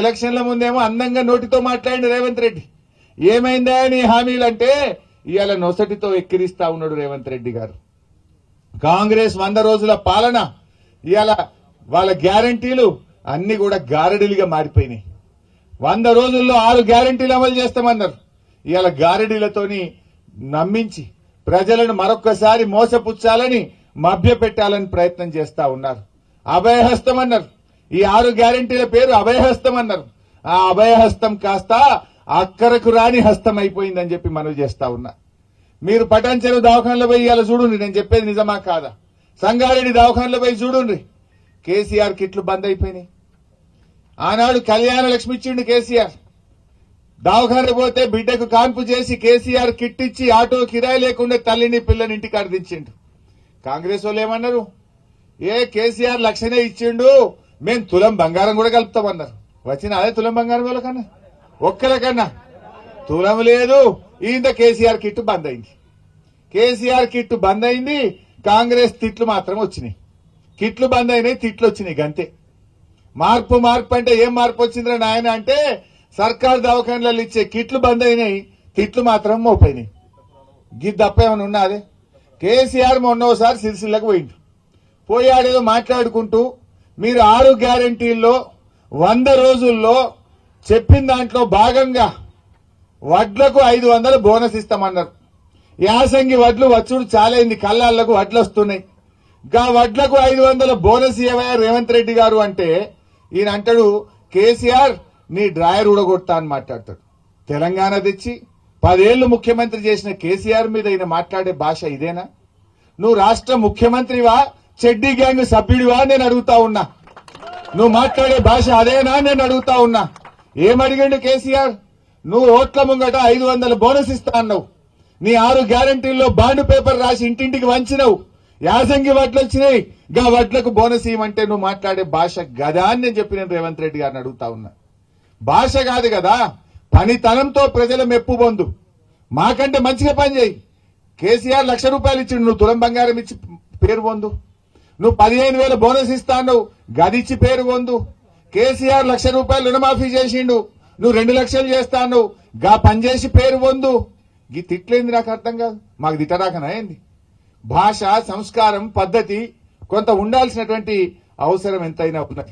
ఎలక్షన్ల ముందేమో అందంగా నోటితో మాట్లాడి రేవంత్ రెడ్డి. ఏమైందా నీ హామీలు అంటే ఇవాళ నొసటితో ఎక్కిరిస్తా ఉన్నాడు రేవంత్ రెడ్డి గారు. కాంగ్రెస్ వంద రోజుల పాలన ఇవాళ వాళ్ళ గ్యారంటీలు అన్ని కూడా గారడీలుగా మారిపోయినాయి. వంద రోజుల్లో ఆరు గ్యారంటీలు అమలు చేస్తామన్నారు. ఇవాళ గారడీలతోని నమ్మించి ప్రజలను మరొక్కసారి మోసపుచ్చాలని మభ్యపెట్టాలని ప్రయత్నం చేస్తా ఉన్నారు. అభయహస్తం అన్నారు ఈ ఆరు గ్యారంటీల పేరు అభయహస్తం అన్నారు. ఆ అభయహస్తం కాస్త అక్కరకు రాని హస్తం అయిపోయిందని చెప్పి మనవి చేస్తా ఉన్నా. మీరు పటాన్చెరు దవాఖానలో పోయి ఇవాళ చూడండి నేను చెప్పేది నిజమా కాదా? సంగారెడ్డి దవాఖానలో పోయి చూడండి కేసీఆర్ కిట్లు బంద్ అయిపోయినాయి. ఆనాడు కళ్యాణ లక్ష్మి ఇచ్చిండు కేసీఆర్. దవాఖాన పోతే బిడ్డకు కాన్పు చేసి కేసీఆర్ కిట్ ఇచ్చి ఆటో కిరాయి లేకుండా తల్లిని పిల్లని ఇంటికి అర్థించిండు కాంగ్రెస్ వాళ్ళు ఏమన్నారు? ఏ కేసీఆర్ లక్షనే ఇచ్చిండు మేము తులం బంగారం కూడా కలుపుతామన్నారు. వచ్చిన అదే తులం బంగారం వాళ్ళకన్నా ఒక్కలకన్నా తులం లేదు. ఈయంత కేసీఆర్ కిట్ బంద్ అయింది. కేసీఆర్ కిట్ బంద్ అయింది. కాంగ్రెస్ తిట్లు మాత్రం వచ్చినాయి. కిట్లు బంద్ అయినాయి తిట్లు వచ్చినాయి గంతే. మార్పు మార్పు అంటే ఏం మార్పు వచ్చిందిరా నాయన అంటే సర్కార్ దవాఖానలలో ఇచ్చే కిట్లు బంద్ అయినాయి తిట్లు మాత్రం మోపోయినాయి గిద్ద ఏమైనా ఏమైనా అదే కేసీఆర్ మొన్నోసారి సిరిసిల్లకు పోయిండు. పోయాడేదో మాట్లాడుకుంటూ మీరు ఆరు గ్యారంటీల్లో వంద రోజుల్లో చెప్పిన దాంట్లో భాగంగా వడ్లకు ఐదు వందలు బోనస్ ఇస్తామన్నారు. యాసంగి వడ్లు వచ్చుడు చాలైంది కళ్ళాళ్ళకు వడ్లు వస్తున్నాయి. గా వడ్లకు ఐదు వందల బోనస్ ఇవ్వయా రేవంత్ రెడ్డి గారు అంటే ఈయన అంటాడు కేసీఆర్ నీ డ్రాయర్ ఊడగొడతా అని మాట్లాడతాడు. తెలంగాణ తెచ్చి పదేళ్ళు ముఖ్యమంత్రి చేసిన కేసీఆర్ మీద ఈయన మాట్లాడే భాష ఇదేనా? నువ్వు రాష్ట్ర ముఖ్యమంత్రివా? చెడ్డి గ్యాంగ్ సభ్యుడివా నేను అడుగుతా ఉన్నా. నువ్వు మాట్లాడే భాష అదేనా నేను అడుగుతా ఉన్నా. ఏమడిగిండు కేసీఆర్? నువ్వు ఓట్ల ముంగట ఐదు వందల బోనస్ ఇస్తా అన్నావు. నీ ఆరు గ్యారంటీల్లో బాండ్ పేపర్ రాసి ఇంటింటికి వంచినవు. యాసంగి వడ్లు వచ్చినాయి. గా వడ్లకు బోనస్ ఇవ్వమంటే నువ్వు మాట్లాడే భాష గదా అని నేను చెప్పి నేను రేవంత్ రెడ్డి గారిని అడుగుతా ఉన్నా. భాష కాదు కదా పనితనంతో ప్రజల మెప్పు పొందు. మాకంటే మంచిగా పని చేయి కేసీఆర్ లక్ష రూపాయలు ఇచ్చిండు నువ్వు తులం బంగారం ఇచ్చి పేరు పొందు. నువ్వు పదిహేను వేల బోనస్ ఇస్తాను గదిచ్చి పేరు పొందు. కేసీఆర్ లక్ష రూపాయలు రుణమాఫీ చేసిండు. నువ్వు రెండు లక్షలు చేస్తాను గా పని చేసి పేరు పొందు. గీ తిట్లేంది నాకు అర్థం కాదు. మాకు తిట్టరాకనా భాష సంస్కారం పద్ధతి కొంత ఉండాల్సినటువంటి అవసరం ఎంతైనా ఉన్నది.